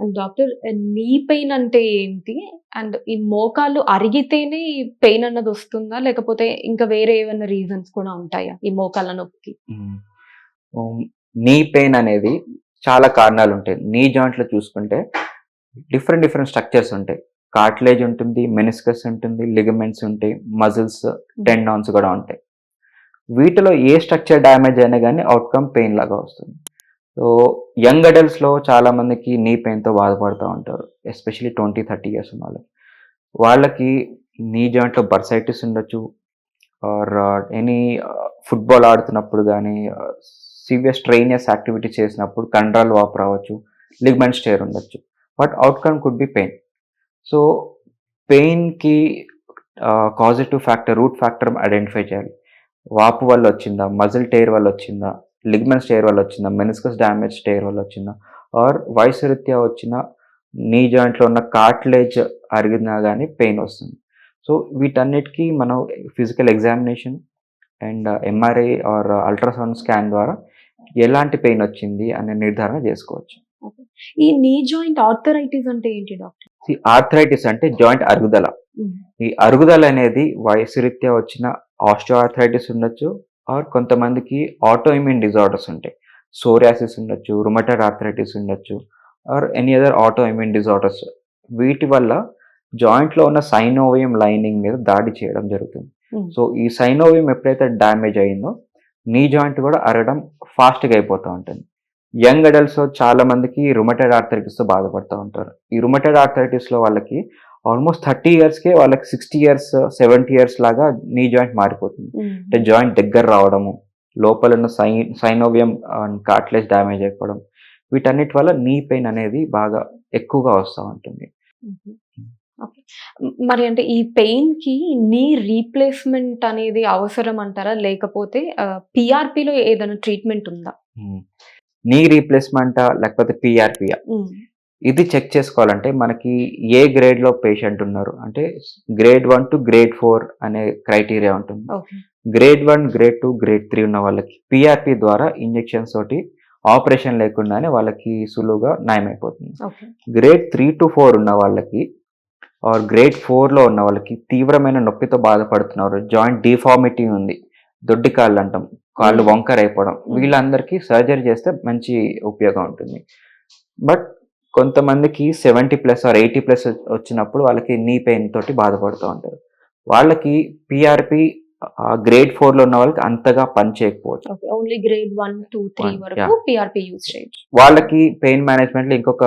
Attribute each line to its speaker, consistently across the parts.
Speaker 1: And doctor knee pain అంటే ఏంటి? And ఈ మోకాళ్ళు అరిగితేనే ఈ పెయిన్ అన్నది వస్తుందా? లేకపోతే ఇంకా వేరే ఏవన్నా రీజన్స్ కూడా ఉంటాయా? ఈ మోకాళ్ళ నొప్పికి?
Speaker 2: నీ పెయిన్ అనేది చాలా కారణాలుంటాయి. నీ జాయింట్‌లో చూసుకుంటే డిఫరెంట్ డిఫరెంట్ స్ట్రక్చర్స్ ఉంటాయి. కార్టిలేజ్ ఉంటుంది, మెనిస్కస్ ఉంటుంది, లిగమెంట్స్ ఉంటాయి, మజిల్స్, టెండాన్స్ కూడా ఉంటాయి. వీటిలో ఏ స్ట్రక్చర్ డ్యామేజ్ అయినా గానీ అవుట్‌కమ్ పెయిన్ లాగా వస్తుంది. సో, యంగ్ అడల్ట్స్‌లో చాలామందికి నీ పెయిన్‌తో బాధపడుతూ ఉంటారు. ఎస్పెషల్లీ 20, 30 ఇయర్స్ ఉన్నోళ్ళు. వాళ్ళకి నీ జాయింట్‌లో బర్సైటిస్ ఉండొచ్చు. ఆర్ ఎనీ ఫుట్‌బాల్ ఆడుతున్నప్పుడు కానీ సివియర్ స్ట్రెయినియస్ యాక్టివిటీ చేసినప్పుడు కండ్రాలు వాపు రావచ్చు. లిగ్మెంట్ స్టేర్ ఉండొచ్చు. But outcome could be pain. So, పెయిన్‌కి causative factor, root factor identify చేయాలి. వాపు వల్ల వచ్చిందా? మజిల్ టేర్ వల్ల వచ్చిందా? లిగమెంట్ స్టేర్ వల్ల వచ్చిందా? మెనిస్కస్ డ్యామేజ్ స్టేర్ వల్ల వచ్చిందా? ఆర్ వయసు రీత్యా వచ్చిన నీ జాయింట్‌లో ఉన్న కార్టిలేజ్ అరిగినా గానీ పెయిన్ వస్తుంది. సో, వీటన్నిటికి మనం physical examination and MRI or ultrasound scan ద్వారా ఎలాంటి పెయిన్ వచ్చింది అనే నిర్ధారణ చేసుకోవచ్చు.
Speaker 1: ఈ నీ జాయింట్ ఆర్థరైటిస్ అంటే ఏంటి డాక్టర్?
Speaker 2: ఈ ఆర్థరైటిస్ అంటే జాయింట్ అరుగుదల. ఈ అరుగుదల అనేది వయసు రీత్యా వచ్చిన ఆస్టియోఆర్థరైటిస్ ఉండొచ్చు. ఆర్ కొంతమందికి ఆటో ఇమ్యూన్ డిజార్డర్స్ ఉంటాయి. సోరియాసిస్ ఉండొచ్చు, రుమటాయిడ్ ఆర్థరైటిస్ ఉండొచ్చు. Or any other autoimmune disorders. వీటి వల్ల జాయింట్‌లో ఉన్న సైనోవియం లైనింగ్ మీద దాడి చేయడం జరుగుతుంది.
Speaker 1: హ్మ్.
Speaker 2: సో, ఈ సైనోవియం ఎప్పుడైతే డ్యామేజ్ అయిందో నీ జాయింట్ కూడా అరగడం ఫాస్ట్‌గా అయిపోతా ఉంటుంది. యంగ్ అడల్ట్స్‌లో చాలా మందికి రుమటాయిడ్ ఆర్థరైటిస్‌తో బాధపడుతా ఉంటారు. ఈ రుమటాయిడ్ ఆర్థరైటిస్‌లో వాళ్ళకి ఆల్మోస్ట్ 30 ఇయర్స్‌కే వాళ్ళకి 60 ఇయర్స్, 70 ఇయర్స్ లాగా నీ జాయింట్ మారిపోతుంది. అంటే. జాయింట్ దగ్గర రావడము, లోపల ఉన్న సై సైనోవియం అండ్ కార్టిలేజ్ డ్యామేజ్ అయిపోవడం. వీటన్నిటి వల్ల నీ పెయిన్ అనేది బాగా ఎక్కువగా వస్తా ఉంటుంది.
Speaker 1: మరి అంటే ఈ పెయిన్‌కి నీ రీప్లేస్‌మెంట్ అనేది అవసరం అంటారా? లేకపోతే పీఆర్‌పీలో ఏదైనా ట్రీట్మెంట్ ఉందా?
Speaker 2: నీ రీప్లేస్‌మెంటా? లేకపోతే పీఆర్‌పీయా? ఇది చెక్ చేసుకోవాలంటే మనకి ఏ గ్రేడ్‌లో పేషెంట్ ఉన్నారు. అంటే గ్రేడ్ 1 టు గ్రేడ్ 4 అనే క్రైటీరియా ఉంటుంది. గ్రేడ్ 1, గ్రేడ్ 2, గ్రేడ్ 3 ఉన్న వాళ్ళకి పీఆర్‌పీ ద్వారా ఇంజెక్షన్స్ తోటి ఆపరేషన్ లేకుండానే వాళ్ళకి సులువుగా నయమైపోతుంది. గ్రేడ్ 3-4 ఉన్న వాళ్ళకి ఆర్ గ్రేడ్ 4లో ఉన్న వాళ్ళకి తీవ్రమైన నొప్పితో బాధపడుతున్నారు. జాయింట్ డిఫార్మిటీ ఉంది. దొడ్డి కాళ్ళు అంటాం. కాళ్ళు
Speaker 1: హ్మ్.
Speaker 2: వంకర అయిపోవడం.
Speaker 1: హ్మ్.
Speaker 2: వీళ్ళందరికీ సర్జరీ చేస్తే మంచి ఉపయోగం ఉంటుంది. బట్ కొంతమందికి 70+ ఆర్ 80+ వచ్చినప్పుడు వాళ్ళకి నీ పెయిన్ తోటి బాధపడుతూ ఉంటారు. వాళ్ళకి పీఆర్‌పీ గ్రేడ్ 4లో ఉన్న వాళ్ళకి అంతగా పని చేయకపోవచ్చు.
Speaker 1: ఓన్లీ గ్రేడ్ 1, 2, 3
Speaker 2: 1
Speaker 1: వరకు! పీఆర్‌పీ యూజ్ చేయొచ్చు.
Speaker 2: వాళ్ళకి పెయిన్ మేనేజ్మెంట్‌లో ఇంకొక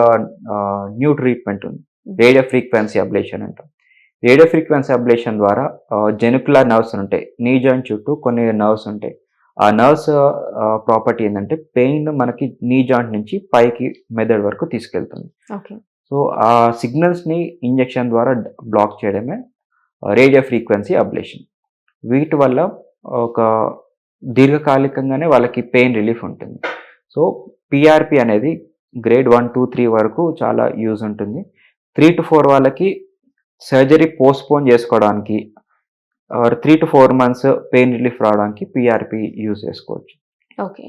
Speaker 2: ఆహ్, న్యూ ట్రీట్మెంట్ ఉంది. రేడియో ఫ్రీక్వెన్సీ అబ్లేషన్ అంటాం. రేడియో ఫ్రీక్వెన్సీ అబ్లేషన్ ద్వారా జెనికులర్ నర్వ్స్ ఉంటాయి. నీ జాయింట్ చుట్టూ కొన్ని నర్వ్స్ ఉంటాయి. ఆ నర్వ్స్ ప్రాపర్టీ ఏందంటే పెయిన్ మనకి నీ జాయింట్ నుంచి పైకి మెదడు వరకు తీసుకెళ్తుంది. సో, ఆ సిగ్నల్స్‌ని ఇంజెక్షన్ ద్వారా బ్లాక్ చేయడమే రేడియో ఫ్రీక్వెన్సీ అబ్లేషన్. వీటి వల్ల ఒక దీర్ఘకాలికంగానే వాళ్ళకి పెయిన్ రిలీఫ్ ఉంటుంది. సో, పీఆర్‌పీ అనేది గ్రేడ్ 1, 2, 3 వరకు చాలా యూజ్ ఉంటుంది. 3-4 వాళ్ళకి సర్జరీ పోస్ట్‌పోన్ చేసుకోవడానికి ఆర్ 3-4 మంత్స్ పెయిన్ రిలీఫ్ రావడానికి పీఆర్‌పీ యూజ్ చేసుకోవచ్చు.
Speaker 1: ఓకే.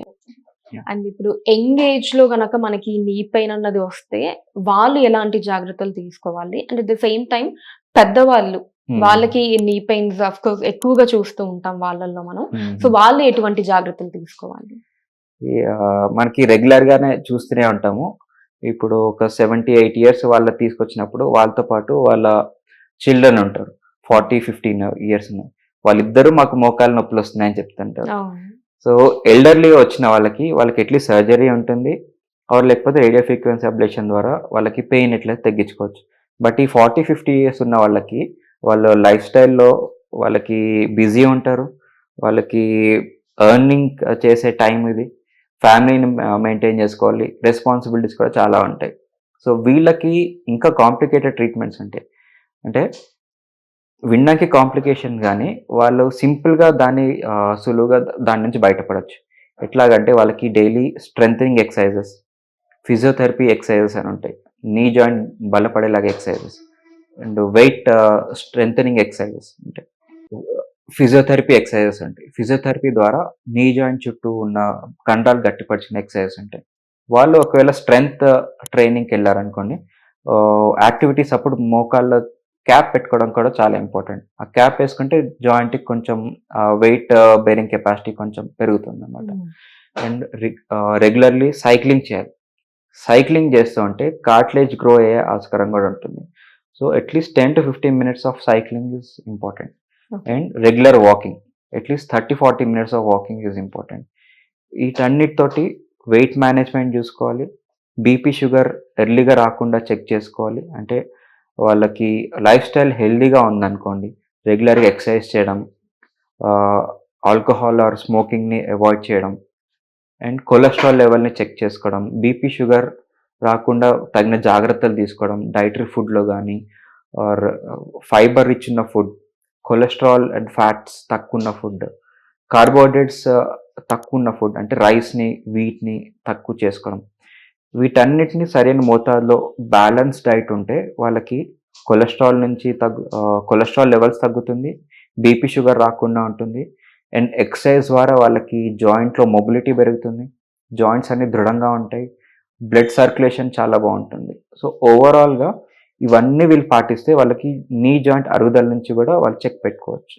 Speaker 1: అండ్ ఇప్పుడు యంగ్ ఏజ్‌లో గనక మనకి నీ పెయిన్ అన్నది వస్తే వాళ్ళు ఎలాంటి జాగ్రత్తలు తీసుకోవాలి? And at the same time పెద్దవాళ్ళు
Speaker 2: హ్మ్.
Speaker 1: వాళ్ళకి నీ పెయిన్స్ ఆఫ్‌కోర్స్ ఎక్కువగా చూస్తూ ఉంటాం వాళ్ళల్లో మనం. సో,
Speaker 2: హుహు.
Speaker 1: వాళ్ళు ఎటువంటి జాగ్రత్తలు తీసుకోవాలి?
Speaker 2: మనకి రెగ్యులర్‌గానే చూస్తూనే ఉంటాము. ఇప్పుడు ఒక 70, 80 ఇయర్స్ వాళ్ళని తీసుకొచ్చినప్పుడు వాళ్ళతో పాటు వాళ్ళ చిల్డ్రన్ ఉంటారు. 40, 15 ఇయర్స్ ఉన్న వాళ్ళిద్దరూ మాకు మోకాళ్ళ నొప్పులొస్తున్నాయని చెప్తుంటారు.
Speaker 1: అవును.
Speaker 2: సో, ఎల్డర్‌లీ వచ్చిన వాళ్ళకి, వాళ్ళకి అట్‌లీస్ట్ సర్జరీ ఉంటుంది. ఆర్ లేకపోతే రేడియో ఫ్రీక్వెన్సీ అబ్లేషన్ ద్వారా వాళ్ళకి పెయిన్ ఎట్లైతే తగ్గించుకోవచ్చు. బట్ ఈ 40, 50 ఇయర్స్ ఉన్న వాళ్ళకి వాళ్ళ లైఫ్ స్టైల్‌లో వాళ్ళకి బిజీ ఉంటారు. వాళ్ళకి ఎర్నింగ్ చేసే టైం ఇది. ఫ్యామిలీని మెయింటైన్ చేసుకోవాలి. రెస్పాన్సిబిలిటీస్ కూడా చాలా ఉంటాయి. సో, వీళ్ళకి ఇంకా కాంప్లికేటెడ్ ట్రీట్మెంట్స్ ఉంటాయి. అంటే వినడానికి కాంప్లికేషన్ కానీ వాళ్ళు సింపుల్‌గా దాన్ని సులువుగా దాని నుంచి బయటపడవచ్చు ఎట్లాగంటే వాళ్ళకి డైలీ స్ట్రెంగ్ ఎక్సర్సైజెస్, ఫిజియోథెరపీ ఎక్సర్సైజెస్ అని ఉంటాయి. Knee joint బలపడేలాగా exercises and weight strength exercises ఉంటాయి. ఫిజియోథెరపీ ఎక్సర్సైజెస్ ఉంటాయి. ఫిజియోథెరపీ ద్వారా నీ జాయింట్ చుట్టూ ఉన్న కండరాలు గట్టిపరిచిన ఎక్సర్సైజెస్ ఉంటాయి. వాళ్ళు ఒకవేళ స్ట్రెంగ్త్ ట్రైనింగ్కి వెళ్ళారనుకోండి యాక్టివిటీస్ అప్పుడు మోకాళ్ళ క్యాప్ పెట్టుకోవడం కూడా చాలా ఇంపార్టెంట్ ఆ క్యాప్ వేసుకుంటే జాయింట్కి కొంచెం వెయిట్ బేరింగ్ కెపాసిటీ కొంచెం పెరుగుతుంది అనమాట అండ్ రెగ్యులర్లీ సైక్లింగ్ చేయాలి. సైక్లింగ్ చేస్తూ ఉంటే కార్ట్లేజ్ గ్రో అయ్యే ఆస్కారం కూడా ఉంటుంది. So at least ten to fifteen minutes of cycling is important and regular walking at least thirty forty minutes of walking is important వీటన్నిటితోటి weight management చూసుకోవాలి. BP sugar ఎర్లీగా రాకుండా చెక్ చేసుకోవాలి. అంటే వాళ్ళకి లైఫ్ స్టైల్ హెల్దీగా ఉందనుకోండి రెగ్యులర్గా ఎక్సర్సైజ్ చేయడం ఆల్కహాల్ ఆర్ స్మోకింగ్ని అవాయిడ్ చేయడం అండ్ కొలెస్ట్రాల్ లెవెల్ని చెక్ చేసుకోవడం బీపీ షుగర్ రాకుండా తగిన జాగ్రత్తలు తీసుకోవడం డైటరీ ఫుడ్లో కానీ ఆర్ ఫైబర్ రిచ్ ఉన్న ఫుడ్ కొలెస్ట్రాల్ అండ్ ఫ్యాట్స్ తక్కువ ఉన్న ఫుడ్ కార్బోహైడ్రేట్స్ తక్కువ ఉన్న ఫుడ్ అంటే రైస్ని వీట్ని తక్కువ చేసుకోవడం వీటన్నిటిని సరైన మోతాదులో బ్యాలెన్స్ డైట్ ఉంటే వాళ్ళకి కొలెస్ట్రాల్ నుంచి తగ్గు కొలెస్ట్రాల్ లెవెల్స్ తగ్గుతుంది బీపీ షుగర్ రాకుండా ఉంటుంది. అండ్ ఎక్సర్సైజ్ ద్వారా వాళ్ళకి జాయింట్లో మొబిలిటీ పెరుగుతుంది. జాయింట్స్ అన్ని దృఢంగా ఉంటాయి. బ్లడ్ సర్క్యులేషన్ చాలా బాగుంటుంది. సో ఓవరాల్గా ఇవన్నీ వీళ్ళు పాటిస్తే వాళ్ళకి నీ జాయింట్ అరుగుదల నుంచి కూడా వాళ్ళు చెక్ పెట్టుకోవచ్చు.